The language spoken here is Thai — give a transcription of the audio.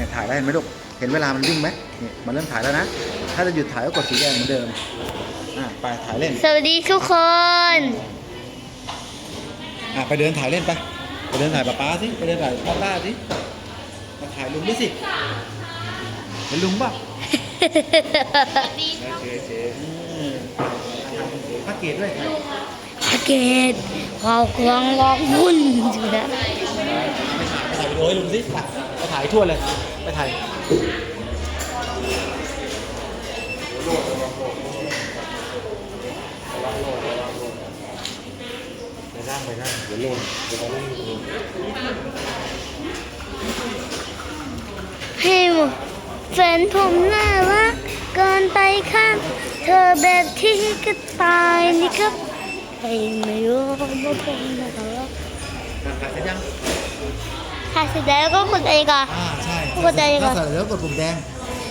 เนี่ยถ่ายได้เห็นไหมลูก เห็นเวลามันวิ่งไหมนี่มันเริ่มถ่ายแล้วนะ ถ้าจะหยุดถ่ายก็กดสีแดงเหมือนเดิม อะไปถ่ายเล่น สวัสดีทุกคน อะไปเดินถ่ายเล่นไป ไปเดินถ่ายป๊าป๊าสิ ไปเดินถ่ายพ่อต้าสิมาถ่ายลุงด้วยสิเห็นลุงป่ะโอเคโอเคอืมพักเกตด้วยถ่ายสเกตความกวางร้องวุ่นอยู่นะไปถ่ายวิดีโอให้ลุงสิ ไปถ่ายทั่วเลย ไปถ่ายไปนั่งไปนั่งเดี๋ยวโลงเดี๋ยวเราเล่นดูให้หมดแฟนผมน่ารักเกินไปค่ะเธอแบบที่ก็ตายนี่ครับใครไม่รู้ว่าผมน่ารักถ่ายเสร็จยัง ถ้าเสร็จแล้วก็กดเองก่อนอ่าใช่กดใจก่อนถ้าเสร็จแล้วกดปุ่มแดง